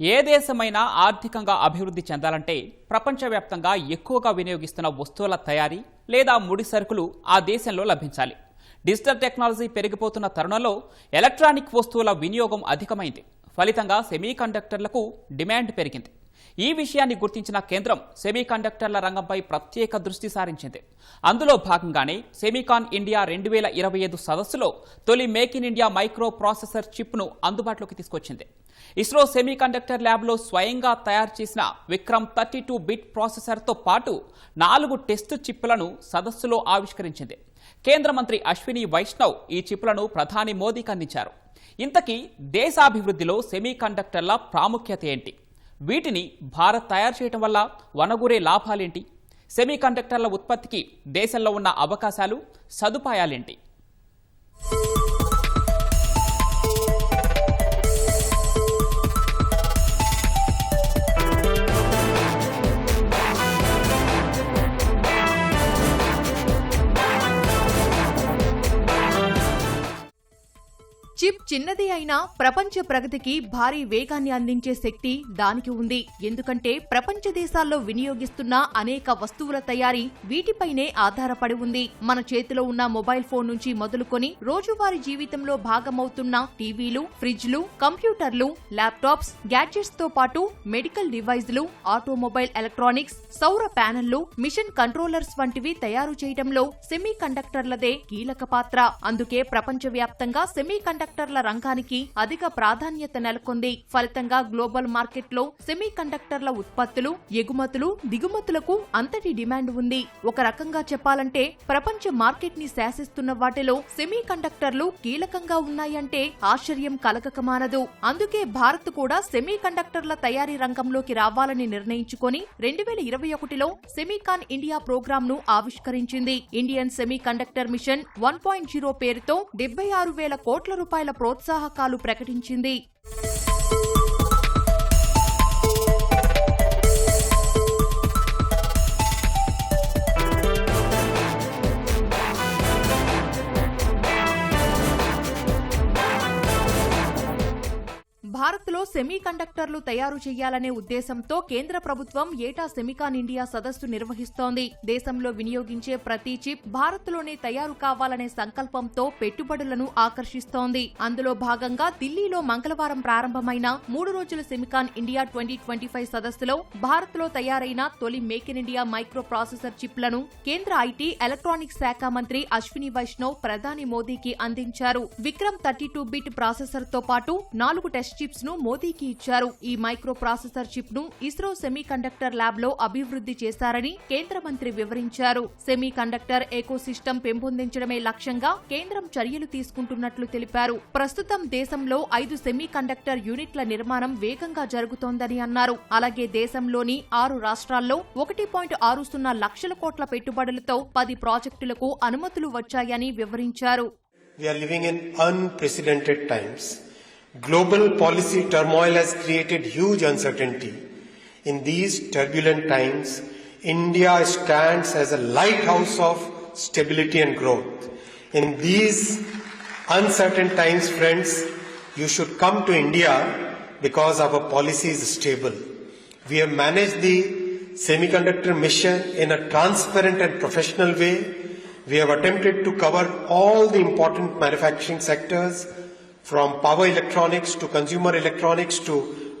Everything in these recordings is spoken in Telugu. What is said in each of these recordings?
ఏ దేశమైనా ఆర్థికంగా అభివృద్ధి చెందాలంటే ప్రపంచవ్యాప్తంగా ఎక్కువగా వినియోగిస్తున్న వస్తువుల తయారీ లేదా ముడి సరుకులు ఆ దేశంలో లభించాలి. డిజిటల్ టెక్నాలజీ పెరిగిపోతున్న తరుణంలో ఎలక్ట్రానిక్ వస్తువుల వినియోగం అధికమైంది. ఫలితంగా సెమీకండక్టర్లకు డిమాండ్ పెరిగింది. ఈ విషయాన్ని గుర్తించిన కేంద్రం సెమీకండక్టర్ల రంగంపై ప్రత్యేక దృష్టి సారించింది. అందులో భాగంగానే సెమీకాన్ ఇండియా రెండు వేల ఇరవై ఐదు సదస్సులో తొలి make in India micro processor చిప్ను అందుబాటులోకి తీసుకొచ్చింది. ఇస్రో సెమీకండక్టర్ ల్యాబ్లో స్వయంగా తయారు చేసిన విక్రమ్ థర్టీ టూ బిట్ ప్రాసెసర్తో పాటు నాలుగు టెస్ట్ చిప్లను సదస్సులో ఆవిష్కరించింది. కేంద్ర మంత్రి అశ్విని వైష్ణవ్ ఈ చిప్లను ప్రధాని మోదీకి అందించారు. ఇంతకీ దేశాభివృద్ధిలో సెమీకండక్టర్ల ప్రాముఖ్యత ఏంటి? వీటిని భారత్ తయారు చేయటం వల్ల వనగూరే లాభాలేంటి? సెమీకండక్టర్ల ఉత్పత్తికి దేశంలో ఉన్న అవకాశాలు సదుపాయాలేంటి? చిన్నది అయినా ప్రపంచ ప్రగతికి భారీ వేగాన్ని అందించే శక్తి దానికి ఉంది. ఎందుకంటే ప్రపంచ దేశాల్లో వినియోగిస్తున్న అనేక వస్తువుల తయారీ వీటిపైనే ఆధారపడి ఉంది. మన చేతిలో ఉన్న మొబైల్ ఫోన్ నుంచి మొదలుకొని రోజువారీ జీవితంలో భాగమవుతున్న టీవీలు ఫ్రిడ్జ్లు కంప్యూటర్లు ల్యాప్టాప్స్ గ్యాడ్జెట్స్తో పాటు మెడికల్ డివైజ్లు ఆటోమొబైల్ ఎలక్ట్రానిక్స్ సౌర ప్యానెళ్ళు మిషన్ కంట్రోలర్స్ వంటివి తయారు చేయడంలో సెమీ కండక్టర్లదే కీలక పాత్ర. అందుకే ప్రపంచవ్యాప్తంగా సెమీ కండక్టర్ల రంగానికి అధిక ప్రాధాన్యత నెలకొంది. ఫలితంగా గ్లోబల్ మార్కెట్లో సెమీ కండక్టర్ల ఉత్పత్తులు ఎగుమతులు దిగుమతులకు అంతటి డిమాండ్ ఉంది. ఒక రకంగా చెప్పాలంటే ప్రపంచ మార్కెట్ని శాసిస్తున్న వాటిలో సెమీ కండక్టర్లు కీలకంగా ఉన్నాయంటే ఆశ్చర్యం కలగకమానదు. అందుకే భారత్ కూడా సెమీ కండక్టర్ల తయారీ రంగంలోకి రావాలని నిర్ణయించుకొని రెండు వేల ఇరవై ఒకటిలో సెమీకాన్ ఇండియా ప్రోగ్రామ్ను ఆవిష్కరించింది. Indian semi conductor mission one point zero పేరుతో డెబ్బై ఆరు వేల కోట్ల రూపాయల ప్రోత్సాహకాలు ప్రకటించింది. దేశంలో సెమీ కండక్టర్లు తయారు చేయాలనే ఉద్దేశంతో కేంద్ర ప్రభుత్వం ఏటా సెమికాన్ ఇండియా సదస్సు నిర్వహిస్తోంది. దేశంలో వినియోగించే ప్రతి చిప్ భారత్లోనే తయారు కావాలనే సంకల్పంతో పెట్టుబడులను ఆకర్షిస్తోంది. అందులో భాగంగా ఢిల్లీలో మంగళవారం ప్రారంభమైన మూడు రోజుల Semicon India twenty twenty five సదస్సులో భారత్లో తయారైన తొలి make in India micro processor చిప్లను కేంద్ర ఐటీ ఎలక్ట్రానిక్స్ శాఖ మంత్రి అశ్విని వైష్ణవ్ ప్రధాని మోదీకి అందించారు. విక్రమ్ థర్టీ టూ బిట్ ప్రాసెసర్తో పాటు నాలుగు టెస్ట్ చిప్స్ను మోదీకి ఇచ్చారు. ఈ మైక్రో ప్రాసెసర్ చిప్ను ఇస్రో సెమీ కండక్టర్ ల్యాబ్లో అభివృద్ధి చేశారని కేంద్ర మంత్రి వివరించారు. సెమీ కండక్టర్ ఎకోసిస్టమ్ పెంపొందించడమే లక్ష్యంగా కేంద్రం చర్యలు తీసుకుంటున్నట్లు తెలిపారు. ప్రస్తుతం దేశంలో ఐదు సెమీ కండక్టర్ యూనిట్ల నిర్మాణం వేగంగా జరుగుతోందని అన్నారు. అలాగే దేశంలోని ఆరు రాష్ట్రాల్లో ఒకటి పాయింట్ ఆరు సున్నా లక్షల కోట్ల పెట్టుబడులతో పది ప్రాజెక్టులకు అనుమతులు వచ్చాయని వివరించారు. We are living in unprecedented times. Global policy turmoil has created huge uncertainty. In these turbulent times, India stands as a lighthouse of stability and growth. In these uncertain times, friends, you should come to India because our policy is stable. We have managed the semiconductor mission in a transparent and professional way. We have attempted to cover all the important manufacturing sectors from power electronics to consumer electronics to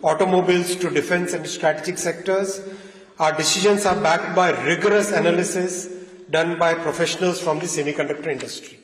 automobiles to defense and strategic sectors. Our decisions are backed by rigorous analysis done by professionals from the semiconductor industry.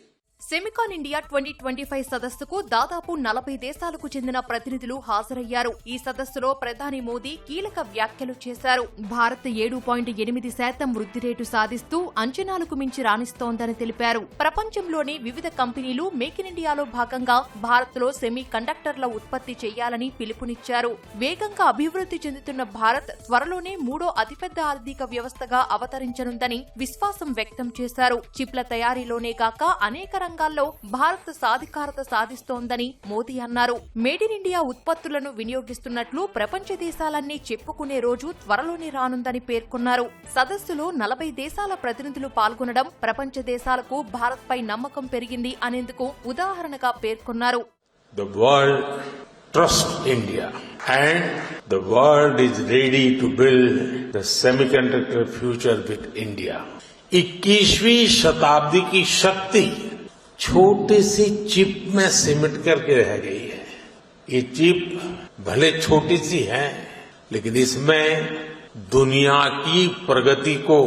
Semicon India twenty twenty five సదస్సుకు దాదాపు నలభై దేశాలకు చెందిన ప్రతినిధులు హాజరయ్యారు. ఈ సదస్సులో ప్రధాని మోదీ కీలక వ్యాఖ్యలు చేశారు. భారత్ ఏడు పాయింట్ ఎనిమిది శాతం వృద్ధి రేటు సాధిస్తూ అంచనాలకు మించి రాణిస్తోందని తెలిపారు. ప్రపంచంలోని వివిధ కంపెనీలు మేక్ ఇన్ ఇండియాలో భాగంగా భారత్లో సెమీ కండక్టర్ల ఉత్పత్తి చేయాలని పిలుపునిచ్చారు. వేగంగా అభివృద్ధి చెందుతున్న భారత్ త్వరలోనే మూడో అతిపెద్ద ఆర్థిక వ్యవస్థగా అవతరించనుందని విశ్వాసం వ్యక్తం చేశారు. చిప్ల తయారీలోనే కాక అనేక రంగాల్లో భారత్ సాధికారత సాధిస్తోందని మోదీ అన్నారు మేడ్ ఇన్ ఇండియా ఉత్పత్తులను వినియోగిస్తున్నట్లు ప్రపంచ దేశాలన్నీ చెప్పుకునే రోజు త్వరలోనే రానుందని పేర్కొన్నారు సదస్సులో నలభై దేశాల ప్రతినిధులు పాల్గొనడం ప్రపంచ దేశాలకు భారత్ పై నమ్మకం పెరిగింది అనేందుకు ఉదాహరణగా పేర్కొన్నారు The world trust India. And the world is ready to build the semiconductor future with India. 21वीं शताब्दी की शक्ति छोटी सी चिप में सिमट करके रह गई है। ये चिप भले छोटी सी है, लेकिन इसमें दुनिया की प्रगति को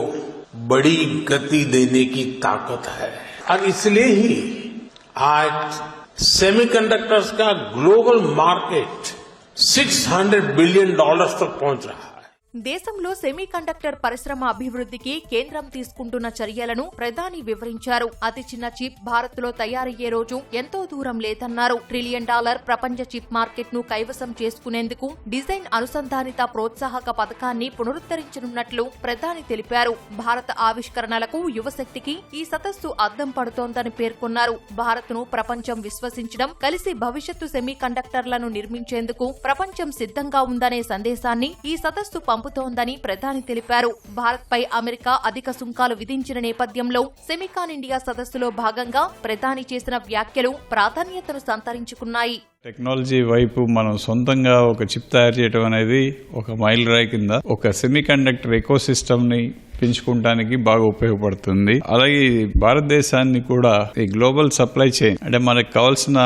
बड़ी गति देने की ताकत है। और इसलिए ही आज सेमीकंडक्टर्स का ग्लोबल मार्केट 600 बिलियन डॉलर्स तक पहुँच रहा है। దేశంలో సెమీ కండక్టర్ పరిశ్రమ అభివృద్ధికి కేంద్రం తీసుకుంటున్న చర్యలను ప్రధాని వివరించారు. అతి చిన్న చిప్ భారత్లో తయారయ్యే రోజు ఎంతో దూరం లేదన్నారు. ట్రిలియన్ డాలర్ ప్రపంచ చిప్ మార్కెట్ను కైవసం చేసుకునేందుకు డిజైన్ అనుసంధానిత ప్రోత్సాహక పథకాన్ని పునరుద్ధరించనున్నట్లు ప్రధాని తెలిపారు. భారత ఆవిష్కరణలకు యువశక్తికి ఈ సదస్సు అద్దం పడుతోందని పేర్కొన్నారు. భారత్ను ప్రపంచం విశ్వసించడం కలిసి భవిష్యత్తు సెమీ కండక్టర్లను నిర్మించేందుకు ప్రపంచం సిద్ధంగా ఉందనే సందేశాన్ని ఈ సదస్సు పంపుతోందని ప్రధాని తెలిపారు. భారత్పై అమెరికా అధిక సుంకాలు విధించిన నేపథ్యంలో సెమికాన్ ఇండియా సదస్సులో భాగంగా ప్రధాని చేసిన వ్యాఖ్యలు ప్రాధాన్యతను సంతరించుకున్నాయి. టెక్నాలజీ వైపు మనం సొంతంగా ఒక చిప్ తయారు చేయడం అనేది ఒక మైల్ రాయి కింద ఒక సెమీ కండక్టర్ ఎకో ని పెంచుకుంటానికి బాగా ఉపయోగపడుతుంది. అలాగే భారతదేశాన్ని కూడా ఈ గ్లోబల్ సప్లై చైన్ అంటే మనకు కావాల్సిన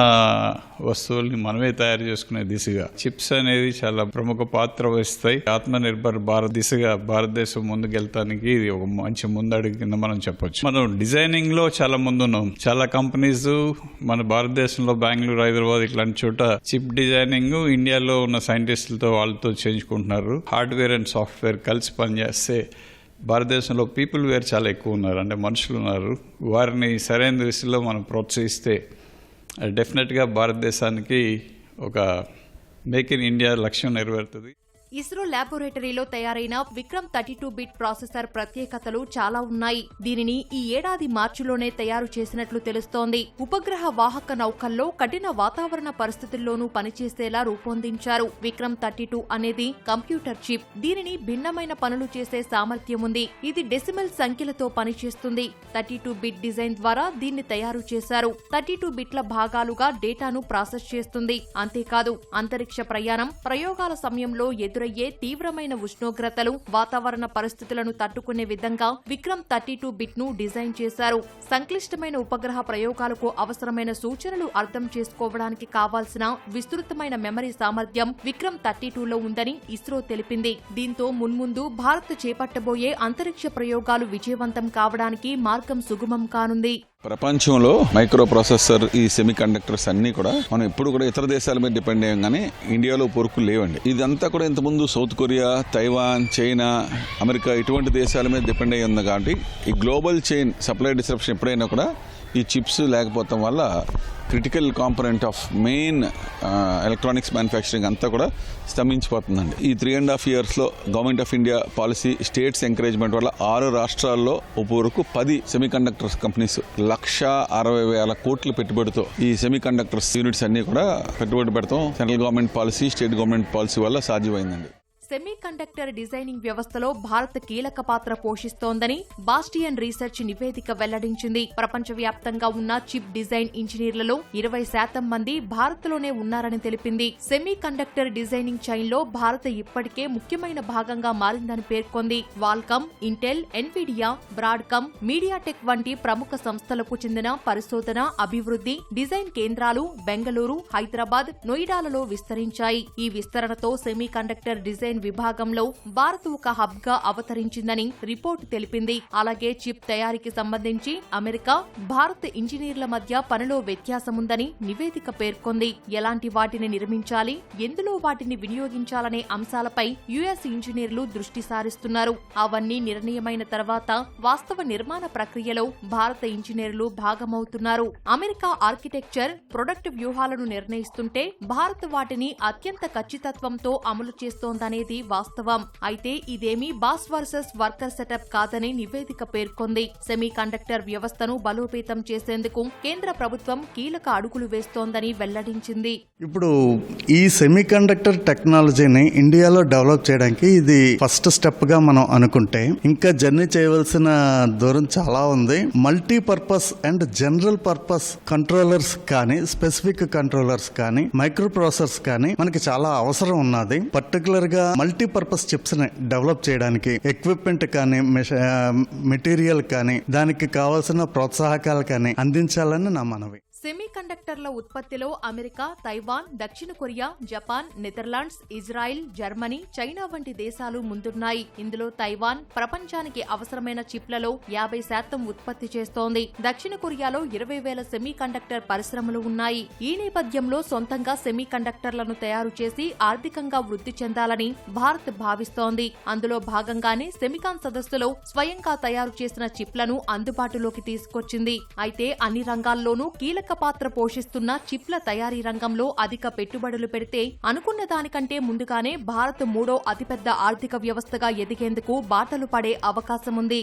వస్తువుల్ని మనమే తయారు చేసుకునే దిశగా చిప్స్ అనేది చాలా ప్రముఖ పాత్ర వహిస్తాయి. ఆత్మ నిర్భర్ భారత్ దిశగా భారతదేశం ముందుకెళ్తానికి ఇది ఒక మంచి ముందడుగు కింద మనం చెప్పొచ్చు. మనం డిజైనింగ్లో చాలా ముందున్నాం. చాలా కంపెనీస్ మన భారతదేశంలో బెంగళూరు హైదరాబాద్ ఇట్లాంటి చోట చిప్ డిజైనింగ్ ఇండియాలో ఉన్న సైంటిస్టులతో వాళ్ళతో చేయించుకుంటున్నారు. హార్డ్వేర్ అండ్ సాఫ్ట్వేర్ కలిసి పనిచేస్తే భారతదేశంలో పీపుల్ వేర్ చాలా ఎక్కువ ఉన్నారు. అంటే మనుషులు ఉన్నారు. వారిని సరైన దృష్టిలో మనం ప్రోత్సహిస్తే డెఫినెట్గా భారతదేశానికి ఒక మేక్ ఇన్ ఇండియా లక్ష్యం నెరవేరుతుంది. ఇస్రో ల్యాబొరేటరీలో తయారైన Vikram thirty two bit processor ప్రత్యేకతలు చాలా ఉన్నాయి. దీనిని ఈ ఏడాది మార్చిలోనే తయారు చేసినట్లు తెలుస్తోంది. ఉపగ్రహ వాహక నౌకల్లో కఠిన వాతావరణ పరిస్థితుల్లోనూ పనిచేసేలా రూపొందించారు విక్రమ్ థర్టీ టూ అనేది కంప్యూటర్ చిప్. దీనిని భిన్నమైన పనులు చేసే సామర్థ్యం ఉంది. ఇది డెసిమల్ సంఖ్యలతో పనిచేస్తుంది. థర్టీ టూ బిట్ డిజైన్ ద్వారా దీన్ని తయారు చేశారు. థర్టీ టూ బిట్ల భాగాలుగా డేటాను ప్రాసెస్ చేస్తుంది. అంతేకాదు అంతరిక్ష ప్రయాణం ప్రయోగాల సమయంలో ఎదురు ఎదురయ్యే తీవ్రమైన ఉష్ణోగ్రతలు వాతావరణ పరిస్థితులను తట్టుకునే విధంగా విక్రమ్ థర్టీ టూ బిట్ను డిజైన్ చేశారు. సంక్లిష్టమైన ఉపగ్రహ ప్రయోగాలకు అవసరమైన సూచనలు అర్థం చేసుకోవడానికి కావాల్సిన విస్తృతమైన మెమరీ సామర్థ్యం విక్రమ్ థర్టీ టూలో ఉందని ఇస్రో తెలిపింది. దీంతో మున్ముందు భారత్ చేపట్టబోయే అంతరిక్ష ప్రయోగాలు విజయవంతం కావడానికి మార్గం సుగమం కానుంది. ప్రపంచంలో మైక్రో ప్రాసెసర్ ఈ సెమీ కండక్టర్స్ అన్ని కూడా మనం ఎప్పుడు కూడా ఇతర దేశాల మీద డిపెండ్ అయ్యాం కానీ ఇండియాలో పొరుకులు లేవండి. ఇదంతా కూడా ఇంతకుముందు South Korea Taiwan China America ఇటువంటి దేశాల మీద డిపెండ్ అయ్యి ఉంది కాబట్టి ఈ గ్లోబల్ చైన్ సప్లై డిస్ట్రప్షన్ ఎప్పుడైనా కూడా ఈ చిప్స్ లేకపోవడం వల్ల critical component of main electronics manufacturing అంతా కూడా స్తంభించిపోతుందండి. ఈ త్రీ అండ్ హాఫ్ ఇయర్స్లో government of India policy states encouragement వల్ల ఆరు రాష్ట్రాల్లో వరకు పది సెమీ కండక్టర్స్ కంపెనీస్ లక్ష అరవై వేల కోట్ల పెట్టుబడితో ఈ సెమీ కండక్టర్స్ యూనిట్స్ అన్నీ కూడా పెట్టుబడి పెడతాం. Central government policy state government policy వల్ల సాధ్యమైందండి. సెమీ కండక్టర్ డిజైనింగ్ వ్యవస్థలో భారత్ కీలక పాత్ర పోషిస్తోందని బాస్టియన్ రీసెర్చ్ నివేదిక వెల్లడించింది. ప్రపంచవ్యాప్తంగా ఉన్న చిప్ డిజైన్ ఇంజనీర్లలో ఇరవై శాతం మంది భారత్లోనే ఉన్నారని తెలిపింది. సెమీ కండక్టర్ డిజైనింగ్ చైన్లో భారత్ ఇప్పటికే ముఖ్యమైన భాగంగా మారిందని పేర్కొంది. Qualcomm Intel Nvidia Broadcom MediaTek వంటి ప్రముఖ సంస్థలకు చెందిన పరిశోధన అభివృద్ధి డిజైన్ కేంద్రాలు బెంగళూరు హైదరాబాద్ నోయిడాలలో విస్తరించాయి. ఈ విస్తరణతో సెమీ కండక్టర్ విభాగంలో భారత్ ఒక హబ్గా అవతరించిందని రిపోర్టు తెలిపింది. అలాగే చిప్ తయారీకి సంబంధించి అమెరికా భారత్ ఇంజనీర్ల మధ్య పనిలో వ్యత్యాసముందని నివేదిక పేర్కొంది. ఎలాంటి వాటిని నిర్మించాలి ఎందులో వాటిని వినియోగించాలనే అంశాలపై యుఎస్ ఇంజనీర్లు దృష్టి సారిస్తున్నారు. అవన్నీ నిర్ణయమైన తర్వాత వాస్తవ నిర్మాణ ప్రక్రియలో భారత ఇంజనీర్లు భాగమవుతున్నారు. అమెరికా ఆర్కిటెక్చర్ ప్రొడక్ట్ వ్యూహాలను నిర్ణయిస్తుంటే భారత్ వాటిని అత్యంత ఖచ్చితత్వంతో అమలు చేస్తోందనేది అనేది వాస్తవం. అయితే ఇదేమీ బాస్ వర్సెస్ వర్కర్ సెటప్ కాదని నివేదిక పేర్కొంది. సెమీ కండక్టర్ వ్యవస్థను బలోపేతం చేసేందుకు కేంద్ర ప్రభుత్వం కీలక అడుగులు వేస్తోందని వెల్లడించింది. ఇప్పుడు ఈ సెమీ కండక్టర్ టెక్నాలజీని ఇండియాలో డెవలప్ చేయడానికి ఇది ఫస్ట్ స్టెప్గా మనం అనుకుంటే ఇంకా జర్నీ చేయవలసిన దూరం చాలా ఉంది. Multipurpose and general purpose controllers కానీ స్పెసిఫిక్ కంట్రోలర్స్ కానీ మైక్రో ప్రాసెసర్స్ కానీ మనకి చాలా అవసరం ఉన్నది. పర్టికులర్గా మల్టీపర్పస్ చిప్స్ని చిప్స్ని డెవలప్ చేయడానికి ఎక్విప్మెంట్ కానీ మెటీరియల్ కానీ దానికి కావాల్సిన ప్రోత్సాహకాలు కానీ అందించాలని నా మనవి. సెమీ కండక్టర్ల ఉత్పత్తిలో అమెరికా తైవాన్ దక్షిణ Korea Japan Netherlands Israel Germany China వంటి దేశాలు ముందున్నాయి. ఇందులో తైవాన్ ప్రపంచానికి అవసరమైన చిప్లలో యాభై శాతం ఉత్పత్తి చేస్తోంది. దక్షిణ కొరియాలో ఇరవై వేల సెమీ కండక్టర్ పరిశ్రమలు ఉన్నాయి. ఈ నేపథ్యంలో సొంతంగా సెమీ కండక్టర్లను తయారు చేసి ఆర్థికంగా వృద్ధి చెందాలని భారత్ భావిస్తోంది. అందులో భాగంగానే సెమికాన్ సదస్సులో స్వయంగా తయారు చేసిన చిప్లను అందుబాటులోకి తీసుకొచ్చింది. అయితే అన్ని రంగాల్లోనూ కీలక పాత్ర పాత్ర పోషిస్తున్న చిప్ల తయారీ రంగంలో అధిక పెట్టుబడులు పెడితే అనుకున్న దానికంటే ముందుగానే భారత్ మూడో అతిపెద్ద ఆర్థిక వ్యవస్థగా ఎదిగేందుకు బాటలు పడే అవకాశముంది.